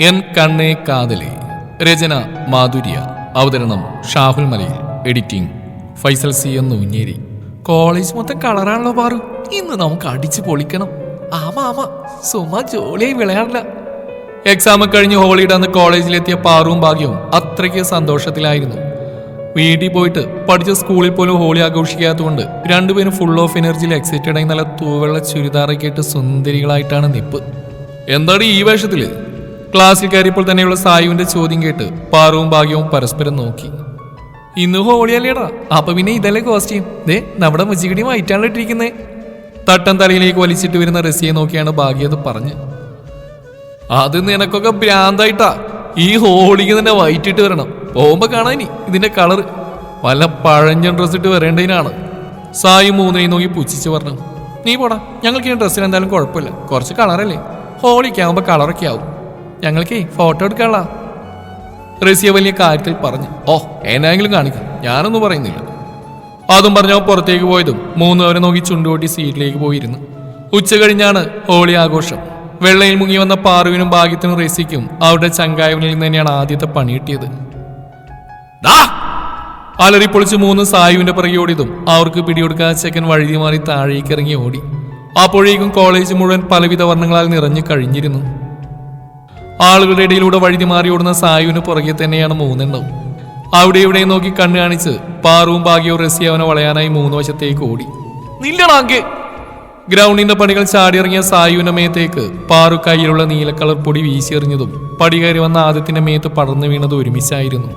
N കണ്ണേ കാതലേ. രചന മാധുര്യ. അവതരണം ഷാഹുൽ മലയിൽ. എഡിറ്റിംഗ് ഫൈസൽ സി എന്ന് ഉഞ്ഞേരി കോളേജ് മൊത്തം കളറാണല്ലോ പാറു. ഇന്ന് നമുക്ക് അടിച്ചു പൊളിക്കണം. ആമാ ആമാ സുമ ജോലിയായി വിളയാടില്ല എക്സാം കഴിഞ്ഞ് ഹോളിഡേ അന്ന് കോളേജിലെത്തിയ പാറുവും ഭാഗ്യവും അത്രയ്ക്ക് സന്തോഷത്തിലായിരുന്നു. വീട്ടിൽ പോയിട്ട് പഠിച്ച സ്കൂളിൽ പോലും ഹോളി ആഘോഷിക്കാത്തതുകൊണ്ട് രണ്ടുപേരും ഫുൾ ഓഫ് എനർജിയിൽ എക്സൈറ്റഡ് ആയി നല്ല തൂവെള്ള ചുരിദാറൊക്കെ ഇട്ട് സുന്ദരികളായിട്ടാണ് നിപ്പ്. എന്താണ് ഈ വേഷത്തിൽ? ക്ലാസ്സിൽ കയറിയപ്പോൾ തന്നെയുള്ള സായുവിന്റെ ചോദ്യം കേട്ട് പാറവും ഭാഗ്യവും പരസ്പരം നോക്കി. ഇന്ന് ഹോളിയല്ലേടാ അപ്പൊ പിന്നെ ഇതല്ലേ കോസ്റ്റ്യൂം ദേ നമ്മുടെ മുച്ചിക്കടി വൈറ്റാണ് ഇട്ടിരിക്കുന്നേ. തട്ടൻ തലയിലേക്ക് വലിച്ചിട്ട് വരുന്ന റസിയെ നോക്കിയാണ് ഭാഗ്യത് പറഞ്ഞ്. അത് നിനക്കൊക്കെ ഭ്രാന്തായിട്ടാ. ഈ ഹോളിക്ക് തന്നെ വൈറ്റ് ഇട്ട് വരണം. പോകുമ്പോ കാണാനി ഇതിന്റെ കളർ വല്ല പഴഞ്ഞ ഡ്രസ് ഇട്ട് വരേണ്ടതിനാണ്. സായി മൂന്നിനെയും നോക്കി പുച്ഛിച്ച് പറഞ്ഞു. നീ പോടാ. ഞങ്ങൾക്ക് ഈ ഡ്രസ്സിന് എന്തായാലും കുഴപ്പമില്ല. കുറച്ച് കളറല്ലേ ഹോളിക്ക് ആവുമ്പോ കളറൊക്കെ ആവും. ഞങ്ങൾക്ക് ഫോട്ടോ എടുക്കാനുള്ള. റസിയ വലിയ കാര്യത്തിൽ പറഞ്ഞു. ഓ എന്നായെങ്കിലും കാണിക്കും. ഞാനൊന്നും പറയുന്നില്ല. അതും പറഞ്ഞവൻ പുറത്തേക്ക് പോയതും മൂന്നുപേരെ നോക്കി ചുണ്ടുകൂട്ടി സീറ്റിലേക്ക് പോയിരുന്നു. ഉച്ച കഴിഞ്ഞാണ് ഹോളി ആഘോഷം. വെള്ളയിൽ മുങ്ങി വന്ന പാറുവിനും ഭാഗ്യത്തിനും റസിക്കും അവരുടെ ചങ്കായവനിൽ നിന്ന് തന്നെയാണ് ആദ്യത്തെ പണി കിട്ടിയത്! അലറി പൊളിച്ച് മൂന്ന് സായുവിന്റെ പിറകെ ഓടിയതും അവർക്ക് പിടികൊടുക്കാതെ ചെക്കൻ വഴുതി മാറി താഴേക്ക് ഇറങ്ങി ഓടി. അപ്പോഴേക്കും കോളേജ് മുഴുവൻ പലവിധ വർണങ്ങളാൽ നിറഞ്ഞു കഴിഞ്ഞിരുന്നു. ആളുകളുടെ ഇടയിലൂടെ വഴുതി മാറി ഓടുന്ന സായുവിന് പുറകെ തന്നെയാണ് മൂന്നെണ്ണവും അവിടെ ഇവിടെ നോക്കി കണ്ണു കാണിച്ച് പാറുവും ഭാഗ്യവും റസി അവനെ വളയാനായി മൂന്ന് വശത്തേക്ക് ഓടി. നില്ലണാങ്കെ ഗ്രൗണ്ടിന്റെ പടികൾ ചാടിയിറങ്ങിയ സായുവിന്റെ മേത്തേക്ക് പാറു കയ്യിലുള്ള നീലക്കളർ കളർ പൊടി വീശിയെറിഞ്ഞതും പടി കയറി വന്ന ആദ്യത്തിന്റെ മേത്ത് പടർന്നു വീണത് ഒരുമിച്ചായിരുന്നു.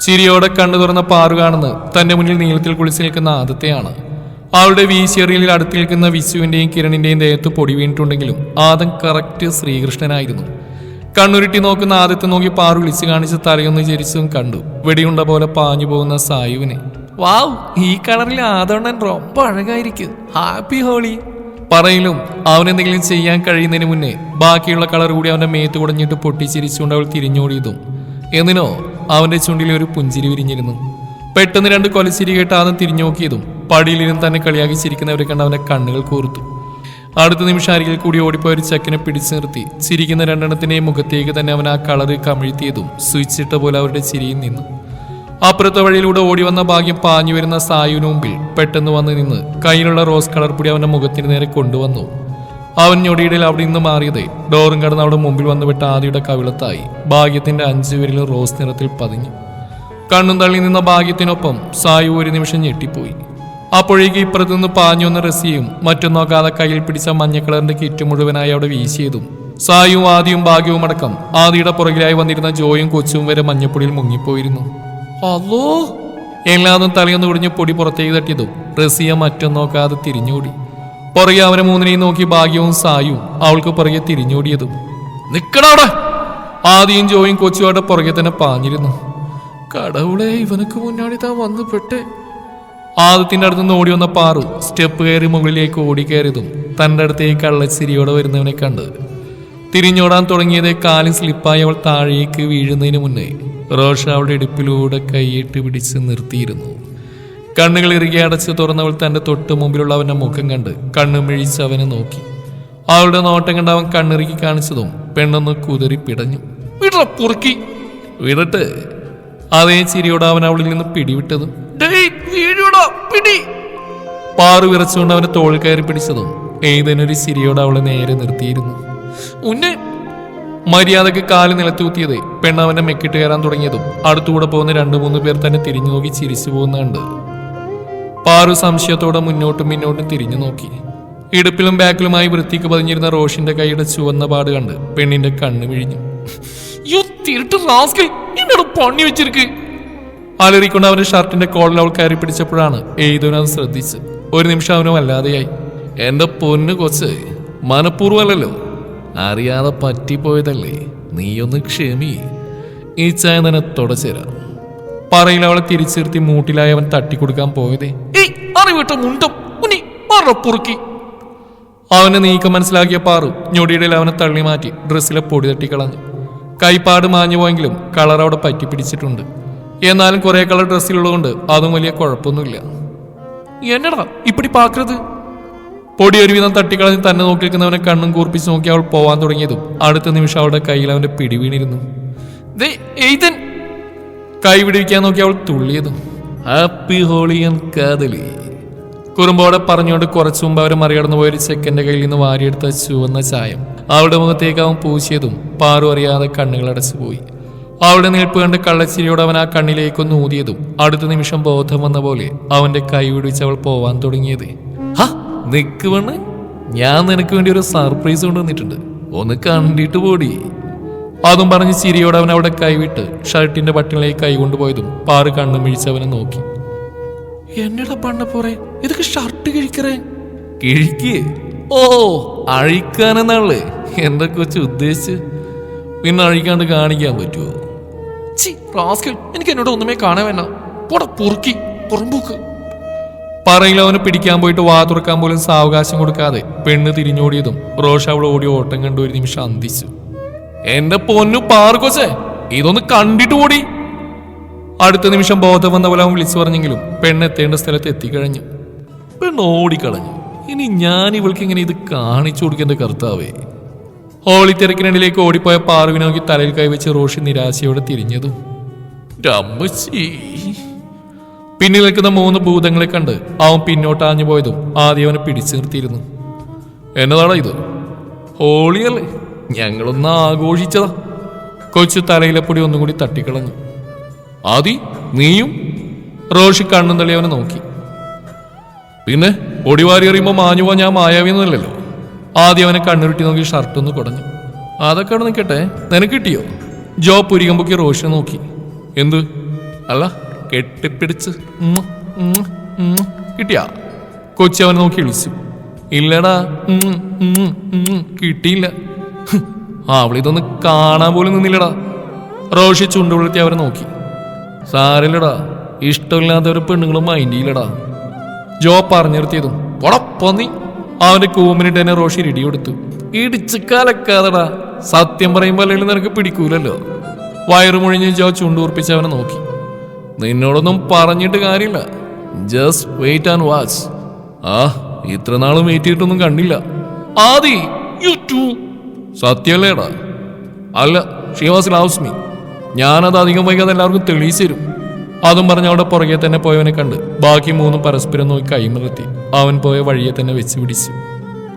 ചിരിയോടെ കണ്ണു തുറന്ന പാറു കാണുന്ന തന്റെ മുന്നിൽ നീളത്തിൽ കുളിച്ച് നിൽക്കുന്ന ആദത്തെയാണ്. അവളുടെ വീശിയെറിയലിൽ അടുത്ത് നിൽക്കുന്ന വിശുവിന്റെയും കിരണിന്റെയും ദേഹത്ത് പൊടി വീണിട്ടുണ്ടെങ്കിലും ആദം കറക്റ്റ് ശ്രീകൃഷ്ണനായിരുന്നു. കണ്ണുരുട്ടി നോക്കുന്ന ആദ്യത്തെ നോക്കി പാറു വിളിച്ചു കാണിച്ച് തലയൊന്ന് ചരിച്ചും കണ്ടു. വെടിയുണ്ട പോലെ പാഞ്ഞു പോകുന്ന സായുവിനെ. വാവ് ഈ കളറിൽ ആദണ്ണൻ റൊമ്പ അഴകായിരിക്കും. Happy holy. പറയിലും അവനെന്തെങ്കിലും ചെയ്യാൻ കഴിയുന്നതിന് മുന്നേ ബാക്കിയുള്ള കളർ കൂടി അവന്റെ മേത്ത് കുടഞ്ഞിട്ട് പൊട്ടിച്ചിരിച്ചുകൊണ്ട് അവൾ തിരിഞ്ഞോടിയതും. എന്നിനോ അവന്റെ ചുണ്ടിൽ ഒരു പുഞ്ചിരി വിരിഞ്ഞിരുന്നു. പെട്ടെന്ന് രണ്ട് കൊലച്ചിരി കേട്ട് ആദ്യം തിരിഞ്ഞു നോക്കിയതും പടിയിലിരുന്ന് തന്നെ കളിയാക്കി ചിരിക്കുന്നവരെ കണ്ട് അവന്റെ കണ്ണുകൾ കൂർത്തു. അടുത്ത നിമിഷം അരികിൽ കൂടി ഓടിപ്പോയ ഒരു ചെക്കനെ പിടിച്ചു നിർത്തി. ചിരിക്കുന്ന രണ്ടെണ്ണത്തിനെയും മുഖത്തേക്ക് തന്നെ അവൻ ആ കളറ് കമിഴ്ത്തിയതും സ്വിച്ചിട്ട പോലെ അവരുടെ ചിരിയിൽ നിന്നു. അപ്പുറത്തെ വഴിയിലൂടെ ഓടി വന്ന ഭാഗ്യം പാഞ്ഞു വരുന്ന സായുവിന് മുമ്പിൽ പെട്ടെന്ന് വന്ന് നിന്ന് കയ്യിലുള്ള റോസ് കളർ പൊടി അവന്റെ മുഖത്തിന് നേരെ കൊണ്ടുവന്നു. അവൻ ഞൊടിയിടയിൽ അവിടെ നിന്ന് മാറിയത് ഡോറും കടന്ന് അവിടെ മുമ്പിൽ വന്നു വിട്ട ആദിയുടെ കവിളത്തായി. ഭാഗ്യത്തിന്റെ അഞ്ചു പേരിലും റോസ് നിറത്തിൽ പതിഞ്ഞു. കണ്ണും തള്ളി നിന്ന ഭാഗ്യത്തിനൊപ്പം സായു ഒരു നിമിഷം ഞെട്ടിപ്പോയി. അപ്പോഴേക്ക് ഇപ്പുറത്തു നിന്ന് പാഞ്ഞു വന്ന റസിയും മറ്റും നോക്കാതെ കയ്യിൽ പിടിച്ച മഞ്ഞ കളറിന്റെ കിറ്റ് മുഴുവനായി അവിടെ വീശിയതും സായും ആദിയും ഭാഗ്യവും അടക്കം ആദിയുടെ പുറകിലായി വന്നിരുന്ന ജോയും കൊച്ചും വരെ മഞ്ഞപ്പൊടിയിൽ മുങ്ങിപ്പോയിരുന്നു. അല്ലോ എല്ലാതും തലയൊന്ന് കുടിഞ്ഞ് പൊടി പുറത്തേക്ക് തട്ടിയതും റസിയ മറ്റും നോക്കാതെ തിരിഞ്ഞോടി. പുറകെ അവരെ മൂന്നിനെയും നോക്കി ഭാഗ്യവും സായും അവൾക്ക് പുറകെ തിരിഞ്ഞോടിയതും. നിക്കടവിടെ ആദിയും ജോയും കൊച്ചുമായിട്ട് പുറകെ തന്നെ പാഞ്ഞിരുന്നു. കടവുളെ ഇവനക്ക് മുന്നാടി താൻ വന്നു പെട്ട്. ആദത്തിന്റെ അടുത്ത് നിന്ന് ഓടി വന്ന പാറു സ്റ്റെപ്പ് കയറി മുകളിലേക്ക് ഓടി കയറിയതും തന്റെ അടുത്തേക്ക് കള്ളച്ചിരിയോടെ വരുന്നവനെ കണ്ട്. തിരിഞ്ഞോടാൻ തുടങ്ങിയതേ കാലിൽ സ്ലിപ്പായി അവൾ താഴേക്ക് വീഴുന്നതിന് മുന്നേ റോഷ അവളുടെ ഇടുപ്പിലൂടെ കൈയിട്ട് പിടിച്ച് നിർത്തിയിരുന്നു. കണ്ണുകൾ ഇറുകി അടച്ച് തുറന്നവൾ തന്റെ തൊട്ട് മുമ്പിലുള്ള അവന്റെ മുഖം കണ്ട് കണ്ണു മിഴിച്ച് അവനെ നോക്കി. അവളുടെ നോട്ടം കണ്ട് അവൻ കണ്ണിറുക്കി കാണിച്ചതും പെണ്ണൊന്ന് കുതിറി പിടഞ്ഞു. വിട പുറുക്കി വിടട്ട്. അതേ ചിരിയോടെ അവൻ അവളിൽ നിന്ന് പിടിവിട്ടതും "ഡേയ്, പിടി. പാറു വിറച്ചുകൊണ്ട് അവനെ തോൾ കയറി പിടിച്ചതും ഏതനൊരു സിരിയോട് അവളെ നേരെ നിർത്തിയിരുന്നു. ഉന്നെ മര്യാദയ്ക്ക് കാൽ നിലത്തൂത്തിയത് പെണ്ണവനെ മെക്കിട്ട് കയറാൻ തുടങ്ങിയതും അടുത്തുകൂടെ പോകുന്ന രണ്ടു മൂന്ന് പേർ തന്നെ തിരിഞ്ഞു നോക്കി ചിരിച്ചു പോകുന്ന കണ്ട്. പാറു സംശയത്തോടെ മുന്നോട്ടും പിന്നോട്ടും തിരിഞ്ഞു നോക്കി. ഇടുപ്പിലും ബാക്കിലുമായി വൃത്തിക്ക് പതിഞ്ഞിരുന്ന റോഷിന്റെ കൈയുടെ ചുവന്ന പാട് കണ്ട് പെണ്ണിന്റെ കണ്ണ് വിഴിഞ്ഞു. യു പണി വെച്ചിരിക്ക്. അലറിക്കൊണ്ട് അവന്റെ ഷർട്ടിന്റെ കോളിൽ അവൾ കയറി പിടിച്ചപ്പോഴാണ് എയ്തുവിനെ അത് ശ്രദ്ധിച്ച്. ഒരു നിമിഷം അവനും അല്ലാതെയായി. എന്റെ പൊന്ന് കൊച്ച് മനഃപൂർവമല്ലല്ലോ. അറിയാതെ പറ്റിപ്പോയതല്ലേ. നീയൊന്ന് ക്ഷമി. ഈ ചായ തന്നെ തുടച്ചേരാം പറയിൽ അവളെ തിരിച്ചിരുത്തി മൂട്ടിലായി അവൻ തട്ടിക്കൊടുക്കാൻ പോയതേ. അറിവിട്ട അവനെ നീക്കം മനസ്സിലാക്കിയ പാറു ഞൊടിയിടയിൽ അവനെ തള്ളി മാറ്റി ഡ്രസ്സിലെ പൊടി തട്ടിക്കളഞ്ഞു. കൈപ്പാട് മാഞ്ഞു പോയെങ്കിലും കളർ അവിടെ പറ്റി പിടിച്ചിട്ടുണ്ട് എന്നാലും കുറെ കളർ ഡ്രസ്സിലുള്ളതുകൊണ്ട് അതും വലിയ കുഴപ്പമൊന്നുമില്ല. എന്നടാ ഇപ്പടി പാക്കരുത്. പൊടി ഒരുവിധം തട്ടിക്കളഞ്ഞ് തന്നെ നോക്കി നിൽക്കുന്നവനെ കണ്ണും കൂർപ്പിച്ച് നോക്കി അവൾ പോവാൻ തുടങ്ങിയതും അടുത്ത നിമിഷം അവളുടെ കയ്യിൽ അവന്റെ പിടി വീണിരുന്നു. എയ്തൻ. കൈ വിടിവിക്കാൻ നോക്കി അവൾ തുള്ളിയതും. ഹാപ്പി ഹോളി ആൻഡ് കാതലി കുറുമ്പോടെ പറഞ്ഞുകൊണ്ട് കുറച്ചു മുമ്പ് അവരെ മറികടന്നു പോയൊരു ചെക്കന്റെ കയ്യിൽ നിന്ന് വാരിയെടുത്ത ചുവന്ന ചായം. അവളുടെ മുഖത്തേക്ക് അവൻ പൂശിയതും പാറു അറിയാതെ കണ്ണുകൾ അടച്ചുപോയി. അവളുടെ നിൽപ്പ് കണ്ട് കള്ളച്ചിരിയോട് അവൻ ആ കണ്ണിലേക്കൊന്ന് ഊതിയതും അടുത്ത നിമിഷം ബോധം വന്ന പോലെ അവന്റെ കൈ പിടിച്ച് അവൾ പോവാൻ തുടങ്ങിയത്. ഹാ നിക്ക് ഞാൻ നിനക്ക് വേണ്ടി ഒരു സർപ്രൈസ് കൊണ്ടുവന്നിട്ടുണ്ട്. ഒന്ന് കണ്ടിട്ട് പോടി. അതും പറഞ്ഞ് ചിരിയോട് അവൻ അവിടെ കൈവിട്ട് ഷർട്ടിന്റെ ബട്ടണിലേക്ക് കൈ കൊണ്ടുപോയതും പാറ് കണ്ണു മിഴിച്ച് അവനെ നോക്കി. എന്നടാ പണ്ട പോറേ ഇതൊക്കെ ഷർട്ട് കിഴിക്കറേ? കിഴിക്ക്? ഓ അഴിക്കാനെന്നാൾ എന്റെ കൊച്ചു ഉദ്ദേശിച്ച്? പിന്നെ അഴിക്കാണ്ട് കാണിക്കാൻ പറ്റുമോ എനിക്ക് എന്നോട് ഒന്നുമേ കാണാൻ വേണ്ട. പോടാ പൊറുക്കി പുറമ്പൂക്ക് പറയിൽ അവനെ പിടിക്കാൻ പോയിട്ട് വാ തുറക്കാൻ പോലും സാവകാശം കൊടുക്കാതെ പെണ്ണ് തിരിഞ്ഞോടിയതും റോഷ അവൾ ഓടി ഓട്ടം കണ്ടു ഒരു നിമിഷം അന്തിച്ചു. എന്റെ പൊന്നു പാർക്കോച്ചേ ഇതൊന്ന് കണ്ടിട്ട് ഓടി. അടുത്ത നിമിഷം ബോധം വന്ന പോലെ അവൻ വിളിച്ചു പറഞ്ഞെങ്കിലും പെണ്ണ് എത്തേണ്ട സ്ഥലത്ത് എത്തിക്കഴിഞ്ഞു. പെണ്ണ് ഓടിക്കളഞ്ഞു. ഇനി ഞാൻ ഇവൾക്ക് ഇങ്ങനെ ഇത് കാണിച്ചു കൊടുക്കേണ്ട കർത്താവേ? ഹോളി തിരക്കിനിടയിലേക്ക് ഓടിപ്പോയ പാറുവിനെ നോക്കി തലയിൽ കൈവച്ച് റോഷി നിരാശയോടെ തിരിഞ്ഞതു പിന്നിൽ നിൽക്കുന്ന മൂന്ന് ഭൂതങ്ങളെ കണ്ട് അവൻ പിന്നോട്ടാഞ്ഞു പോയതും ആദ്യം അവനെ പിടിച്ചു നിർത്തിയിരുന്നു. എന്നതാണോ ഇത്? ഹോളിയല്ലേ? ഞങ്ങളൊന്ന് ആഘോഷിച്ചതാ. കൊച്ചു തലയിലെ പൊടി ഒന്നും കൂടി തട്ടിക്കളഞ്ഞു. ആദി നീയും? റോഷി കണ്ണും തള്ളി അവനെ നോക്കി. പിന്നെ ഒടിവാരി എറിയുമ്പോൾ മാഞ്ഞു പോവാൻ ഞാൻ മായാവിയെന്നല്ലോ ആദ്യം അവനെ കണ്ണുരുട്ടി നോക്കി ഷർട്ട് ഒന്ന് കുടഞ്ഞു. അതൊക്കെ അവിടെ നിൽക്കട്ടെ. നിനക്ക് കിട്ടിയോ? ജോ പുരികമ്പൊക്കി റോഷിനെ നോക്കി. എന്ത്? അല്ല കെട്ടിപ്പിടിച്ച്. കിട്ടിയാ? കൊച്ചി അവനെ നോക്കി വിളിച്ചു. ഇല്ലടാ. കിട്ടിയില്ല. അവളിതൊന്ന് കാണാൻ പോലും നിന്നില്ലടാ. റോഷി ചുണ്ടുകൊളുത്തി അവരെ നോക്കി. സാരില്ലടാ ഇഷ്ടമില്ലാത്തവരെ പെണ്ണുങ്ങളും ചെയ്യില്ലടാ. ജോ പറഞ്ഞു നിർത്തിയതും പൊടപ്പൊന്നി അവന്റെ കൂമിനിട്ട് തന്നെ റോഷി ഇടി കൊടുത്തു. ഇടിച്ച് കലക്കാതടാ. സത്യം പറയുമ്പോൾ അല്ലെങ്കിൽ നിനക്ക് പിടിക്കൂലല്ലോ. വയറു മുഴിഞ്ഞ് ജോ ചുണ്ടൂർപ്പിച്ച് അവനെ നോക്കി. നിന്നോടൊന്നും പറഞ്ഞിട്ട് കാര്യമില്ല. ജസ്റ്റ് വെയിറ്റ് ആൻഡ് വാച്ച് ആ ഇത്ര നാളും വെയിറ്റ് ചെയ്തിട്ടൊന്നും കണ്ടില്ല. ആദി സത്യമല്ലേടാ അല്ല ഷീ വാസ് ലവ്സ് മീ ഞാനത് അധികം വൈകാതെ എല്ലാവർക്കും തെളിയിച്ചു തരും. അതും പറഞ്ഞ് അവിടെ പുറകെ തന്നെ പോയവനെ കണ്ട് ബാക്കി മൂന്നും പരസ്പരം നോക്കി കൈമിറത്തി അവൻ പോയ വഴിയെ തന്നെ വെച്ച് പിടിച്ചു.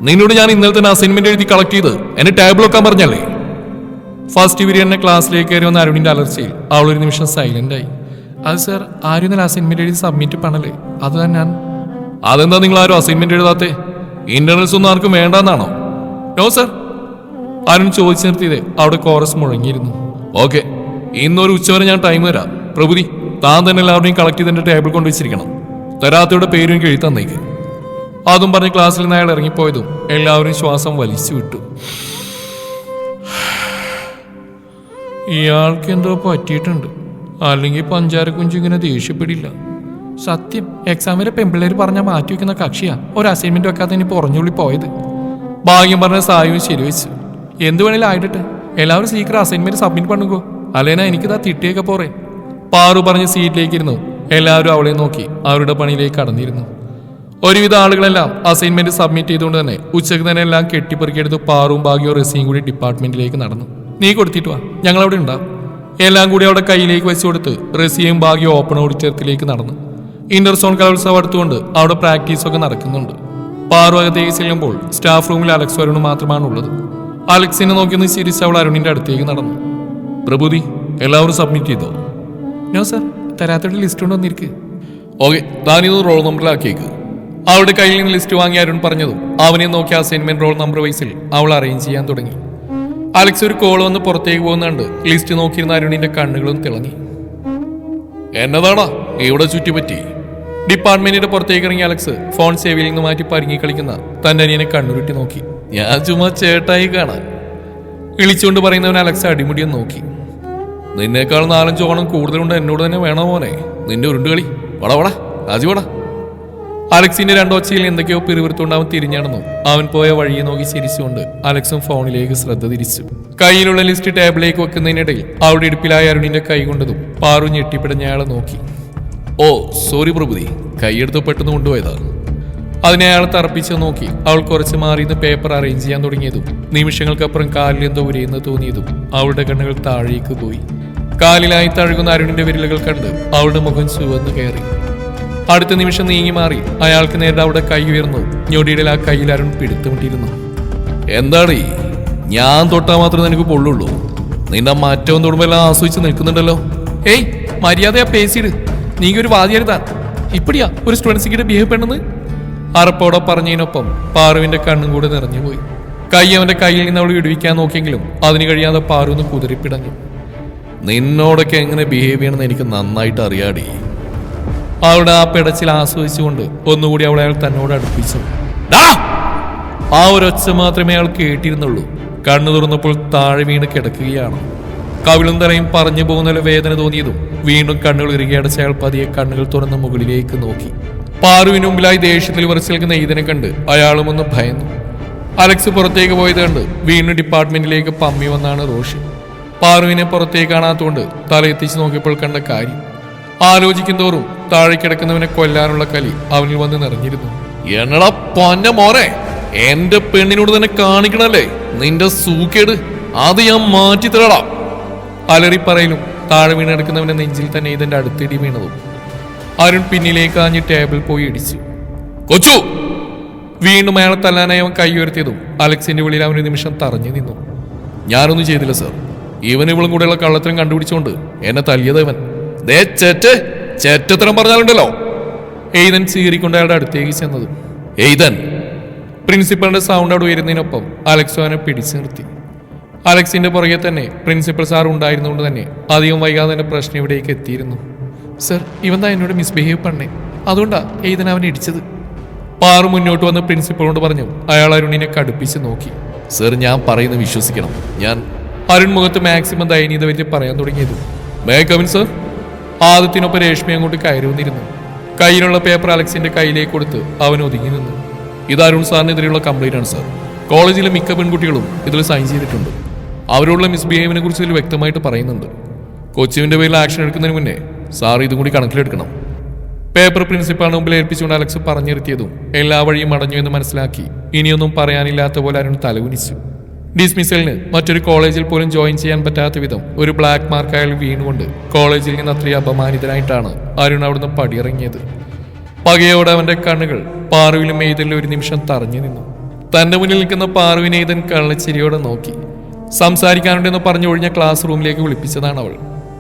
നിന്നോട് ഞാൻ ഇന്നലെ തന്നെ അസൈൻമെന്റ് എഴുതി കളക്ട് ചെയ്ത്. എന്നെ ടാബിൾ വെക്കാൻ പറഞ്ഞല്ലേ? ഫസ്റ്റ് ഇവർ എന്നെ ക്ലാസ്സിലേക്ക് കയറി വന്ന അരുണിന്റെ അലർച്ചയിൽ അവൾ ഒരു നിമിഷം സൈലന്റ് ആയി. അത് സാർ ആരും ഇന്നലെ അസൈൻമെന്റ് എഴുതി സബ്മിറ്റ് പണല്ലേ? അത് ഞാൻ അതെന്താ നിങ്ങൾ ആരും അസൈൻമെന്റ് എഴുതാത്തെ? ഇന്റർണൽസ് ഒന്നും ആർക്കും വേണ്ടെന്നാണോ? നോ സർ അരുൺ ചോദിച്ചു നിർത്തിയത് അവിടെ കോറസ് മുഴങ്ങിയിരുന്നു. ഓക്കെ ഇന്നൊരു ഉച്ചവരെ ഞാൻ ടൈം തരാം. പ്രഭുതി താൻ തന്നെ എല്ലാവരുടെയും കളക്ട് ചെയ്ത് എന്റെ ടേബിൾ കൊണ്ട് വെച്ചിരിക്കണം. തരാത്തയുടെ പേരും എനിക്ക് എഴുതി തന്നേക്ക്. അതും പറഞ്ഞ് ക്ലാസ്സിൽ നിന്ന് അയാൾ ഇറങ്ങിപ്പോയതും എല്ലാവരും ശ്വാസം വലിച്ചു വിട്ടു. ഇയാൾക്ക് എന്തോ പറ്റിയിട്ടുണ്ട്. അല്ലെങ്കിൽ പഞ്ചാര കുഞ്ചിങ്ങനെ ദേഷ്യപ്പെടില്ല. സത്യം എക്സാമിലെ പെമ്പിള്ളേർ പറഞ്ഞാൽ മാറ്റി വെക്കുന്ന കക്ഷിയാ. ഒരു അസൈൻമെന്റ് വെക്കാതെ ഇനി പുറഞ്ഞുള്ളി പോയത്. ഭാഗ്യം പറഞ്ഞ സായും ശരിവെച്ചു. എന്ത് വേണേലും ആയിട്ടെ എല്ലാവരും സീക്രം അസൈൻമെന്റ് സബ്മിറ്റ് പണുക്കോ. അല്ലേനാ എനിക്കിതാ തിട്ടിയൊക്കെ പോറേ പാറു പറഞ്ഞ് സീറ്റിലേക്ക് ഇരുന്നു എല്ലാവരും അവളെ നോക്കി അവരുടെ പണിയിലേക്ക് കടന്നിരുന്നു. ഒരുവിധ ആളുകളെല്ലാം അസൈൻമെന്റ് സബ്മിറ്റ് ചെയ്തുകൊണ്ട് തന്നെ ഉച്ചയ്ക്ക് തന്നെ എല്ലാം കെട്ടിപ്പെറുക്കിയെടുത്ത് പാറും ഭാഗ്യവും റസിയും കൂടി ഡിപ്പാർട്ട്മെന്റിലേക്ക് നടന്നു. നീ കൊടുത്തിട്ട് വാ ഞങ്ങൾ അവിടെ ഉണ്ടാവും എല്ലാം കൂടി അവിടെ കയ്യിലേക്ക് വെച്ച് കൊടുത്ത് റസിയും ഭാഗ്യവും ഓപ്പൺ ഓഡിറ്റോറിയത്തിലേക്ക് നടന്നു. ഇന്റർസോൺ കലോത്സവം അടുത്തുകൊണ്ട് അവിടെ പ്രാക്ടീസ് ഒക്കെ നടക്കുന്നുണ്ട്. പാറു അകത്തേക്ക് ചെല്ലുമ്പോൾ സ്റ്റാഫ് റൂമിൽ അലക്സ് അരുൺ മാത്രമാണ് ഉള്ളത് അലക്സിനെ നോക്കി ഒന്ന് ചിരിച്ച് അവൾ അരുണിന്റെ അടുത്തേക്ക് നടന്നു. പ്രഭുതി എല്ലാവരും സബ്മിറ്റ് ചെയ്തോ? നോ സർ തരാത്തയുടെ ലിസ്റ്റ് കൊണ്ട് വന്നിരിക്ക്. ഓക്കെ താനിത് റോൾ നമ്പറിലാക്കിയേക്ക് അവളുടെ കയ്യിൽ നിന്ന് ലിസ്റ്റ് വാങ്ങി അരുൺ പറഞ്ഞതും അവനെ നോക്കി അസൈൻമെന്റ് റോൾ നമ്പർ വൈസിൽ അവൾ അറേഞ്ച് ചെയ്യാൻ തുടങ്ങി. അലക്സ് ഒരു കോൾ വന്ന് പുറത്തേക്ക് പോകുന്നുണ്ട്. ലിസ്റ്റ് നോക്കിയിരുന്ന അരുണിന്റെ കണ്ണുകളും തിളങ്ങി. എന്നതാണോ ഇവിടെ ചുറ്റിപ്പറ്റി? ഡിപ്പാർട്ട്മെന്റിന്റെ പുറത്തേക്ക് ഇറങ്ങിയ അലക്സ് ഫോൺ സേവിയിൽ നിന്ന് മാറ്റി പരുങ്ങി കളിക്കുന്ന തന്റെ അനിയനെ കണ്ണുരുട്ടി നോക്കി. ഞാൻ ചുമ്മാ ചേട്ടായി കാണാൻ. വിളിച്ചുകൊണ്ട് പറയുന്നവൻ അലക്സ് അടിമുടിയെന്ന് നോക്കി. നിന്നേക്കാൾ നാലഞ്ച് ഓണം കൂടുതലുണ്ട് എന്നോട് തന്നെ വേണോ മോനെ? നിന്റെ ഉരുണ്ടുകളി വട വട. രാജി വടാ. അലക്സിന്റെ രണ്ടോച്ചയിൽ എന്തൊക്കെയോ പിറുവിറുത്തുകൊണ്ട് അവൻ തിരിഞ്ഞടന്നു അവൻ പോയ വഴിയെ നോക്കി ചിരിച്ചുകൊണ്ട് അലക്സും ഫോണിലേക്ക് ശ്രദ്ധ തിരിച്ചു. കയ്യിലുള്ള ലിസ്റ്റ് ടേബിളിലേക്ക് വെക്കുന്നതിനിടയിൽ അവിടെ ഇടുപ്പിലായ അരുണിന്റെ കൈ കൊണ്ടതും പാറു ഞെട്ടിപ്പിടഞ്ഞ അയാളെ നോക്കി. ഓ സോറി പ്രഭുതി. കൈയെടുത്ത് പെട്ടെന്ന് കൊണ്ടുപോയതാ. അതിനെ അയാൾ തറപ്പിച്ച് നോക്കി. അവൾ കുറച്ച് മാറി നിന്ന് പേപ്പർ അറേഞ്ച് ചെയ്യാൻ തുടങ്ങിയതും നിമിഷങ്ങൾക്കപ്പുറം കാലിൽ എന്തോ ഉരയെന്ന് തോന്നിയതും അവളുടെ കണ്ണുകൾ താഴേക്ക് പോയി. കാലിലായി തഴുകുന്ന അരുണിന്റെ വിരലുകൾ കണ്ട് അവളുടെ മുഖം ചുവന്ന് കയറി. അടുത്ത നിമിഷം നീങ്ങി മാറി അയാൾക്ക് നേരെ അവിടെ കൈ ഉയർന്നു. ഞൊടിയിടയിൽ ആ കയ്യിൽ അരുൺ പിടുത്തുമുട്ടിയിരുന്നു എന്താണ് ഞാൻ തൊട്ടാൽ മാത്രമേ നിനക്ക് പൊള്ളുള്ളൂ. നിന്റെ മാറ്റവും തൊടുമ്പെല്ലാം ആസ്വദിച്ച് നിൽക്കുന്നുണ്ടല്ലോ. ഏയ് മര്യാദയാ പേസിയിട് നീ ഒരു വാദിയരുതാ. ഇപ്പടിയാ ഒരു സ്റ്റുഡൻസിക്കിട്ട് ബിഹേവ് പെണ്ണെന്ന് അറപ്പോടെ പറഞ്ഞതിനൊപ്പം പാറുവിന്റെ കണ്ണും കൂടെ നിറഞ്ഞുപോയി. കൈ അവന്റെ കയ്യിൽ നിന്ന് അവൾ വിടുവിക്കാൻ നോക്കിയെങ്കിലും അതിന് കഴിയാതെ പാറു ഒന്ന് കുതിരിപ്പിടഞ്ഞു. നിന്നോടൊക്കെ എങ്ങനെ ബിഹേവ് ചെയ്യണമെന്ന് എനിക്ക് നന്നായിട്ട് അറിയാടി. അവളുടെ ആ പിടച്ചിൽ ആസ്വദിച്ചുകൊണ്ട് ഒന്നുകൂടി അവളെ അയാൾ തന്നോട് അടുപ്പിച്ചു! ആ ഒരൊച്ച മാത്രമേ അയാൾ കേട്ടിരുന്നുള്ളൂ. കണ്ണു തുറന്നപ്പോൾ താഴെ വീണ് കിടക്കുകയാണ്. കവിളും തലയും പറഞ്ഞു പോകുന്ന വേദന തോന്നിയതും വീണ്ടും കണ്ണുകൾ ഇറുകിയടച്ച അയാൾ പതിയെ കണ്ണുകൾ തുറന്ന് മുകളിലേക്ക് നോക്കി. പാറുവിന് മുമ്പിലായി ദേഷ്യത്തിൽ വിറച്ചു നിൽക്കുന്ന ഈതനെ കണ്ട് അയാളും ഒന്ന് ഭയന്നു. അലക്സ് പുറത്തേക്ക് പോയത് കണ്ട് വീണ്ടും ഡിപ്പാർട്ട്മെന്റിലേക്ക് പമ്മി വന്നാണ് റോഷൻ പാറുവിനെ പുറത്തേക്ക് കാണാത്തോണ്ട് തലയെത്തിച്ച് നോക്കിയപ്പോൾ കണ്ട കാര്യം. ആലോചിക്കും തോറും താഴെ കിടക്കുന്നവനെ കൊല്ലാനുള്ള കലി അവനിൽ വന്ന് നിറഞ്ഞിരുന്നു. എന്നടാ പൊന്ന മോനെ എന്റെ പെണ്ണിനോട് തന്നെ കാണിക്കണല്ലേ? നിന്റെ സൂക്കേട് അത് ഞാൻ മാറ്റി തരടാം അലറി പറയലും താഴെ വീണെടുക്കുന്നവന്റെ നെഞ്ചിൽ തന്നെ ഇതിന്റെ അടുത്തിടി വീണതും. അരുൺ പിന്നിലേക്ക് ആഞ്ഞ് ടേബിൾ പോയി ഇടിച്ചു. കൊച്ചു! വീണ്ടും അയാളെ തല്ലാനായി അവൻ കൈ ഉയർത്തിയതും അലക്സിന്റെ ഉള്ളിൽ അവൻ നിമിഷം തറഞ്ഞു നിന്നു. ഞാനൊന്നും ചെയ്തില്ല സർ. ഇവൻ ഇവളും കൂടെയുള്ള കള്ളത്തിനും കണ്ടുപിടിച്ചുകൊണ്ട് എന്നെ തല്ലിയത് ഇവൻ. ദേ ചേറ്റ് ചേറ്റത്തരം പറഞ്ഞാലുണ്ടല്ലോ. എയ്തൻ സ്വീകരിക്കൊണ്ട് അയാളുടെ അടുത്തേക്ക് ചെന്നതും. എയ്തൻ പ്രിൻസിപ്പലിന്റെ സൗണ്ട് അവിടെ ഉയരുന്നതിനൊപ്പം അലക്സോ അവനെ പിടിച്ചു നിർത്തി. അലക്സിന്റെ പുറകെ തന്നെ പ്രിൻസിപ്പൽ സാർ ഉണ്ടായിരുന്നുകൊണ്ട് തന്നെ അധികം വൈകാതെ തന്നെ പ്രശ്നം ഇവിടേക്ക് എത്തിയിരുന്നു. സർ ഇവൻ താ എന്നോട് മിസ്ബിഹേവ് പണ്ണേ അതുകൊണ്ടാ എയ്തൻ അവനെ ഇടിച്ചത്. പാറു മുന്നോട്ട് വന്ന് പ്രിൻസിപ്പളോട് പറഞ്ഞു അയാൾ അരുണിനെ കടുപ്പിച്ച് നോക്കി. സർ ഞാൻ പറയുന്നത് വിശ്വസിക്കണം. ഞാൻ അരുൺ മുഖത്ത് മാക്സിമം ദയനീയത വെച്ച് പറയാൻ തുടങ്ങിയത്. മേ കവിൻ സർ ആദ്യത്തിനൊപ്പം രേഷ്മി അങ്ങോട്ട് കയറി വന്നിരുന്നു. കയ്യിലുള്ള പേപ്പർ അലക്സിന്റെ കയ്യിലേക്ക് കൊടുത്ത് അവൻ ഒതുങ്ങി നിന്നു. ഇത് അരുൺ സാറിനെതിരെയുള്ള കംപ്ലൈന്റ് ആണ് സർ കോളേജിലെ മിക്ക പെൺകുട്ടികളും ഇതിൽ സൈൻ ചെയ്തിട്ടുണ്ട്. അവരോടുള്ള മിസ്ബിഹേവിനെ കുറിച്ച് ഇതിൽ വ്യക്തമായിട്ട് പറയുന്നുണ്ട്. കൊച്ചുവിന്റെ പേരിൽ ആക്ഷൻ എടുക്കുന്നതിന് മുന്നേ സാർ ഇതും കൂടി കണക്കിലെടുക്കണം. പേപ്പർ പ്രിൻസിപ്പാളിന് മുമ്പിൽ ഏൽപ്പിച്ചുകൊണ്ട് അലക്സ് പറഞ്ഞിരുത്തിയതും എല്ലാ വഴിയും അടഞ്ഞു എന്ന് മനസ്സിലാക്കി ഇനിയൊന്നും പറയാനില്ലാത്ത പോലെ അരുൺ തലകുനിച്ചു. ഡിസ്മിസലിന് മറ്റൊരു കോളേജിൽ പോലും ജോയിൻ ചെയ്യാൻ പറ്റാത്ത വിധം ഒരു ബ്ലാക്ക് മാർക്ക് അയാൾ വീണുകൊണ്ട് കോളേജിൽ നിന്ന് അത്രയും അപമാനിതനായിട്ടാണ് അരുൺ അവിടുന്ന് പടിയിറങ്ങിയത്. പകയോടെ അവന്റെ കണ്ണുകൾ പാറുവിലും എയ്തലിലും ഒരു നിമിഷം തറഞ്ഞു നിന്നു. തന്റെ മുന്നിൽ നിൽക്കുന്ന പാറുവിനെ എയ്തൻ കള്ളച്ചിരിയോടെ നോക്കി. സംസാരിക്കാനുണ്ടെന്ന് പറഞ്ഞു ഒഴിഞ്ഞ ക്ലാസ് റൂമിലേക്ക് വിളിപ്പിച്ചതാണ് അവൾ.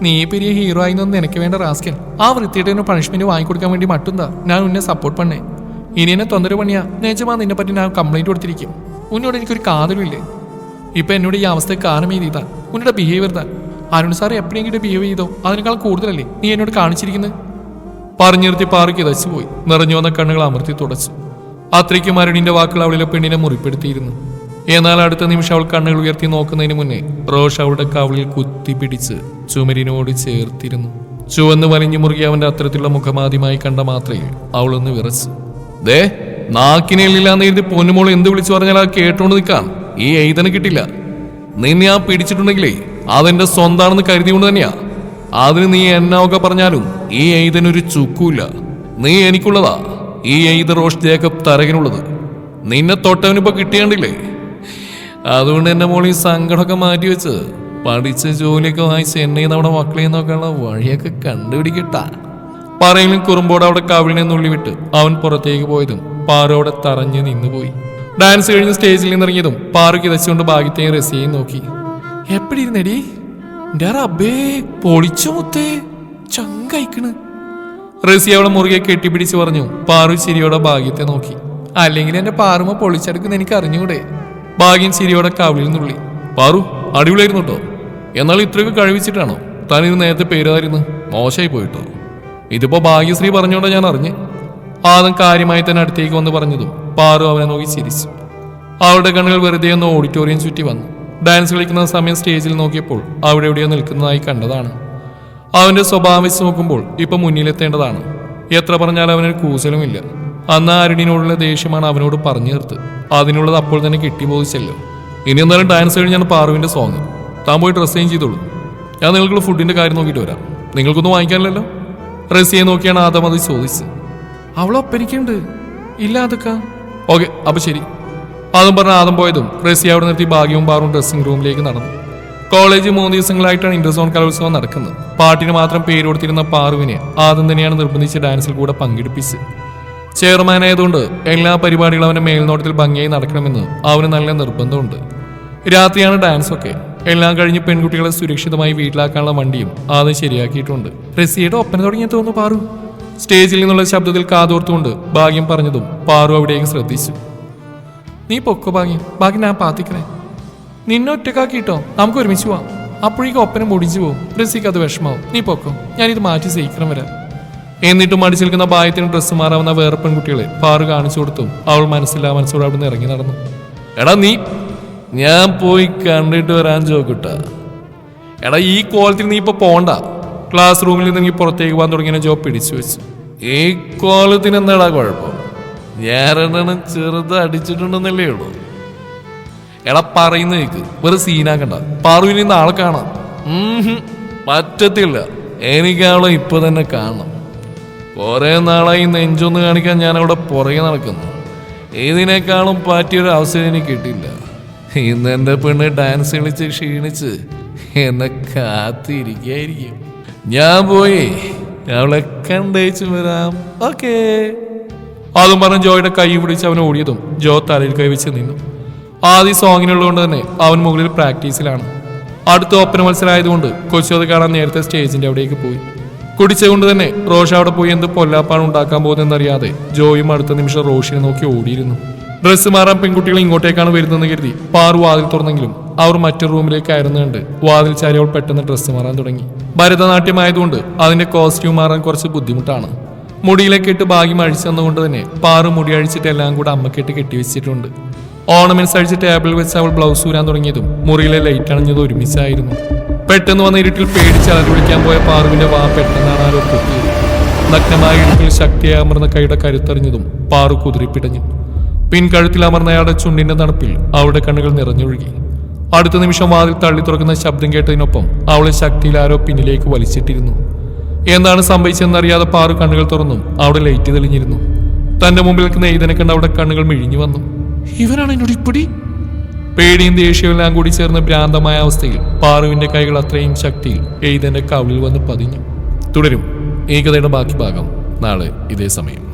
നീ പെരിയ ഹീറോ ആയി എനിക്ക് വേണ്ട റാസ്കൻ. ആ വൃത്തിയുടെ പണിഷ്മെന്റ് വാങ്ങിക്കൊടുക്കാൻ വേണ്ടി മട്ടുന്താ ഞാൻ ഉന്നെ സപ്പോർട്ട് പണ്ണേ ഇനി എന്നെ തൊന്തര പണിയാ നേജമാ നിന്നെ പറ്റി ഞാൻ കംപ്ലൈന്റ് കൊടുത്തിരിക്കും. ഉന്നോട് എനിക്കൊരു കാതലുമില്ലേ ഇപ്പൊ എന്നോട് ഈ അവസ്ഥ കാരണം ചെയ്താ ഉന്നോട് ബിഹേവിയർ താ അരുൺ സാർ എപ്പോഴെങ്കിലും ബിഹേവ് ചെയ്തോ? അതിനേക്കാൾ കൂടുതലല്ലേ നീ എന്നോട് കാണിച്ചിരിക്കുന്നത് പറഞ്ഞു നിർത്തി പാറയ്ക്ക് ഇതച്ചു പോയി. നിറഞ്ഞു വന്ന കണ്ണുകൾ അമർത്തി തുടച്ചു. അത്രയ്ക്കും അരുണിന്റെ വാക്കുകൾ അവളിലെ പെണ്ണിനെ മുറിപ്പെടുത്തിയിരുന്നു. എന്നാൽ അടുത്ത നിമിഷം അവൾ കണ്ണുകൾ ഉയർത്തി നോക്കുന്നതിന് മുന്നേ റോഷ് അവളുടെ കുത്തി കുത്തിപ്പിടിച്ച് ചുമരിനോട് ചേർത്തിരുന്നു. ചുവന്ന് വലിഞ്ഞു മുറുകി അവന്റെ അത്തരത്തിലുള്ള മുഖമാദ്യമായി കണ്ട മാത്രയിൽ അവളൊന്ന് വിറച്ചു. ദേ നാക്കിനെല്ലില്ലാന്ന് എഴുതി പൊന്നുമോൾ എന്ത് വിളിച്ചു പറഞ്ഞാൽ അത് കേട്ടോണ്ട് നിൽക്കാൻ ഈ എയ്തന് കിട്ടില്ല. നിന്നെ ആ പിടിച്ചിട്ടുണ്ടെങ്കിലേ അതെന്റെ സ്വന്താണെന്ന് കരുതിയോണ്ട് തന്നെയാ. അതിന് നീ എന്നാവൊക്കെ പറഞ്ഞാലും ഈ എയ്തനൊരു ചുക്കൂല്ല. നീ എനിക്കുള്ളതാ. ഈ എയ്ത് റോഷ് ജേക്കബ് തരകനുള്ളത്. നിന്നെ തൊട്ടവനിപ്പോ കിട്ടിയാണ്ടില്ലേ? അതുകൊണ്ട് എന്റെ മോളി സങ്കടമൊക്കെ മാറ്റി വെച്ച് പഠിച്ച് ജോലിയൊക്കെ വാങ്ങിച്ച് എന്നെ നമ്മുടെ മക്കളെ നോക്കാനുള്ള വഴിയൊക്കെ കണ്ടുപിടിക്കട്ട. പറയിലും കുറുമ്പോടെ അവിടെ കവിളിനെ നുള്ളിവിട്ട് അവൻ പുറത്തേക്ക് പോയതും പാറോടെ തറഞ്ഞു നിന്നുപോയി. ഡാൻസ് കഴിഞ്ഞ് സ്റ്റേജിൽ നിന്നിറങ്ങിയതും പാറു കിതച്ചുകൊണ്ട് ഭാഗ്യത്തെയും റസിയെയും നോക്കി. എപ്പടി ഇരുന്നടി റബ്ബേ പൊളിച്ചു മുത്തേ. ചങ്കയക്കണ് റസി അവളെ മുറുകെ കെട്ടിപ്പിടിച്ച് പറഞ്ഞു പാറു ചിരിയോടെ ഭാഗ്യത്തെ നോക്കി. അല്ലെങ്കിൽ എന്റെ പാറുമ പൊളിച്ചെടുക്കുന്ന എനിക്ക് അറിഞ്ഞൂടെ ഭാഗ്യം ചിരിയോടെ കവിളിൽ നുള്ളി പാറു അടിപൊളിയായിരുന്നു കേട്ടോ. എന്നാൽ ഇത്രയൊക്കെ കഴിവിച്ചിട്ടാണോ? താൻ ഇത് നേരത്തെ പേരായിരുന്നു മോശമായി പോയിട്ടോ? ഇതിപ്പോ ഭാഗ്യശ്രീ പറഞ്ഞോണ്ടോ ഞാൻ അറിഞ്ഞ്. ആദം കാര്യമായി തന്നെ അടുത്തേക്ക് വന്ന് പറഞ്ഞതും പാറു അവനെ നോക്കി ചിരിച്ചു. അവളുടെ കണ്ണുകൾ വെറുതെ ഒന്ന് ഓഡിറ്റോറിയം ചുറ്റി വന്നു. ഡാൻസ് കളിക്കുന്ന സമയം സ്റ്റേജിൽ നോക്കിയപ്പോൾ അവിടെ എവിടെയോ നിൽക്കുന്നതായി കണ്ടതാണ്. അവന്റെ സ്വഭാവം വെച്ച് നോക്കുമ്പോൾ ഇപ്പൊ മുന്നിലെത്തേണ്ടതാണ്. എത്ര പറഞ്ഞാലും അവനൊരു കൂസലുമില്ല. അന്ന് അരുണിനോടുള്ള ദേഷ്യമാണ് അവനോട് പറഞ്ഞു തീർത്ത്. അതിനുള്ളത് അപ്പോൾ തന്നെ കിട്ടിബോധിച്ചല്ലോ. ഇനി എന്നാലും ഡാൻസ് കഴിഞ്ഞാണ് പാറുവിന്റെ സോങ് താൻ പോയി ഡ്രസ് ചേഞ്ച് ചെയ്തോളൂ. ഞാൻ നിങ്ങൾക്കുള്ള ഫുഡിന്റെ കാര്യം നോക്കിയിട്ട് വരാം. നിങ്ങൾക്കൊന്നും വാങ്ങിക്കാനില്ലല്ലോ. റസിയെ നോക്കിയാണ് ആദം അത് ചോദിച്ചത്. അവൾ ഒപ്പരിക്കുണ്ട് ഇല്ല അതൊക്കെ. ഓക്കെ അപ്പൊ ശരി. അതും പറഞ്ഞ ആദം പോയതും റസി അവിടെ നിർത്തി ഭാഗ്യവും ബാറും ഡ്രസ്സിംഗ് റൂമിലേക്ക് നടന്നു. കോളേജ് മൂന്ന് ദിവസങ്ങളായിട്ടാണ് ഇന്റർസോൺ കലോത്സവം നടക്കുന്നത്. പാട്ടിന് മാത്രം പേര് കൊടുത്തിരുന്ന പാറുവിനെ ആദ്യം തന്നെയാണ് നിർബന്ധിച്ച ഡാൻസിൽ കൂടെ പങ്കെടുപ്പിച്ച് ചെയർമാൻ ആയതുകൊണ്ട് എല്ലാ പരിപാടികളും അവന്റെ മേൽനോട്ടത്തിൽ ഭംഗിയായി നടക്കണമെന്ന് അവന് നല്ല നിർബന്ധമുണ്ട്. രാത്രിയാണ് ഡാൻസ് ഒക്കെ. എല്ലാം കഴിഞ്ഞ് പെൺകുട്ടികളെ സുരക്ഷിതമായി വീട്ടിലാക്കാനുള്ള വണ്ടിയും ആദ്യം ശരിയാക്കിയിട്ടുണ്ട്. റസിയുടെ ഒപ്പന തുടങ്ങിയ തോന്നുന്നു പാറു. സ്റ്റേജിൽ നിന്നുള്ള ശബ്ദത്തിൽ കാതോർത്തുകൊണ്ട് ഭാഗ്യം പറഞ്ഞതും പാറു അവിടേക്ക് ശ്രദ്ധിച്ചു. നീ പൊക്കോ ഭാഗ്യം. ഭാഗ്യം ഞാൻ പാത്തിക്കണേ നിന്നെ ഒറ്റക്കാക്കിട്ടോ നമുക്ക് ഒരുമിച്ച് പോവാം. അപ്പോഴേക്കും ഒപ്പനം മുടിച്ചു പോകും റസിക്ക് അത് വിഷമാവും. നീ പൊക്കോ. ഞാനിത് മാറ്റി സഹിക്കണം വരാം. എന്നിട്ടും മടിച്ചു നിൽക്കുന്ന ഭാഗ്യത്തിന് ഡ്രസ്സ് മാറാവുന്ന വേറെ പെൺകുട്ടികളെ പാറു കാണിച്ചു കൊടുത്തും അവൾ മനസ്സില്ലാ മനസ്സോടെ അവിടെ നിന്ന് ഇറങ്ങി നടന്നു. എടാ നീ ഞാൻ പോയി കണ്ടിട്ട് വരാൻ ചോക്കിട്ട എടാ ഈ കോലത്തിൽ നീ ഇപ്പൊ പോണ്ട. ക്ലാസ് റൂമിൽ നിന്ന് പുറത്തേക്ക് പോകാൻ തുടങ്ങിയ ജോബ് പിടിച്ചു വെച്ചു. ഈ കോലത്തിന് എന്താടാ കുഴപ്പം? ഞാൻ ചെറുത് അടിച്ചിട്ടുണ്ടെന്നല്ലേ ഉള്ളൂ. എടാ പറയുന്ന കേക്ക് വെറു സീനാക്കണ്ട പാറുവിനെ നാളെ കാണാം. പറ്റത്തില്ല. എനിക്ക് അവളെ ഇപ്പൊ തന്നെ കാണണം. കുറെ നാളായി നെഞ്ചൊന്ന് കാണിക്കാൻ ഞാൻ അവിടെ പുറകെ നടക്കുന്നു. ഇതിനേക്കാളും പറ്റിയൊരു അവസരം എനിക്ക് കിട്ടില്ല ഇന്ന് എന്റെ പെണ്ണ് ഡാൻസ് കളിച്ച് ക്ഷീണിച്ച് എന്നെ കാത്തിരിക്കായിരിക്കും ഞാൻ പോയി. അവളെ കണ്ടേച്ചു വരാം. ഓക്കേ. അതും പറഞ്ഞ് ജോയുടെ കൈ പിടിച്ച് അവൻ ഓടിയതും ജോ തലയിൽ കൈവച്ച് നിന്നു. ആദ്യ സോങ്ങിനുള്ളതുകൊണ്ട് തന്നെ അവൻ മുകളിൽ പ്രാക്ടീസിലാണ്. അടുത്ത ഒപ്പന മത്സരമായതുകൊണ്ട് കൊച്ചു അത് കാണാൻ നേരത്തെ സ്റ്റേജിന്റെ അവിടേക്ക് പോയി. കുടിച്ചുകൊണ്ട് തന്നെ റോഷ് അവിടെ പോയി എന്ത് പൊല്ലാപ്പാണ് ഉണ്ടാക്കാൻ പോകുന്നതെന്നറിയാതെ ജോയും അടുത്ത നിമിഷം റോഷിനെ നോക്കി ഓടിയിരുന്നു. ഡ്രസ്സ് മാറാൻ പെൺകുട്ടികൾ ഇങ്ങോട്ടേക്കാണ് വരുന്നതെന്ന് കരുതി പാറു വാതിൽ തുറന്നെങ്കിലും അവർ മറ്റൊരു റൂമിലേക്ക് ആയിരുന്നുണ്ട് വാതിൽ ചാരി അവൾ പെട്ടെന്ന് ഡ്രസ്സ് മാറാൻ തുടങ്ങി. ഭരതനാട്യമായതുകൊണ്ട് അതിന്റെ കോസ്റ്റ്യൂം മാറാൻ കുറച്ച് ബുദ്ധിമുട്ടാണ്. മുടിയിലേക്ക് ഇട്ട് ഭാഗ്യം അഴിച്ചു തന്നുകൊണ്ട് തന്നെ പാറു മുടി അഴിച്ചിട്ട് എല്ലാം കൂടെ അമ്മക്കിട്ട് കെട്ടിവെച്ചിട്ടുണ്ട് ഓർണമെന്റ്സ് അഴിച്ച് ടേബിളിൽ വെച്ച് അവൾ ബ്ലൗസ് ഊരാൻ തുടങ്ങിയതും മുറിയിലെ ലൈറ്റ് അണഞ്ഞത് ഒരുമിച്ചായിരുന്നു. പെട്ടെന്ന് വന്ന ഇരുട്ടിൽ പേടിച്ച് അലറിവിളിക്കാൻ പോയ പാറുവിന്റെ വാ പെട്ടെന്നാണ് ആരോ പൊട്ടിയത്. നഗ്നമായ ഇരുട്ടിൽ ശക്തിയായി അമർന്ന കൈയുടെ കരുത്തറിഞ്ഞതും പാറു കുതിരിപ്പിടഞ്ഞു. പിൻകഴുത്തിൽ അമർന്ന അയാളുടെ ചുണ്ടിന്റെ തണുപ്പിൽ അവളുടെ കണ്ണുകൾ നിറഞ്ഞൊഴുകി. അടുത്ത നിമിഷം വാതിൽ തള്ളി തുറക്കുന്ന ശബ്ദം കേട്ടതിനൊപ്പം അവളെ ശക്തിയിൽ ആരോ പിന്നിലേക്ക് വലിച്ചിട്ടിരുന്നു. എന്താണ് സംഭവിച്ചതെന്നറിയാതെ പാറു കണ്ണുകൾ തുറന്നും അവിടെ ലൈറ്റ് തെളിഞ്ഞിരുന്നു. തന്റെ മുമ്പിൽ നിൽക്കുന്ന എയ്തനെ കണ്ട് അവിടെ കണ്ണുകൾ മിഴിഞ്ഞു വന്നു. ഇവനാണ് എന്നോട് ഇപ്പടി? പേടിയും ദേഷ്യമെല്ലാം കൂടി ചേർന്ന ഭ്രാന്തമായ അവസ്ഥയിൽ പാറുവിന്റെ കൈകൾ അത്രയും ശക്തിയിൽ എയ്തന്റെ കവിളിൽ വന്ന് പതിഞ്ഞു. തുടരും ഈ കഥയുടെ ബാക്കി ഭാഗം നാളെ ഇതേ സമയം.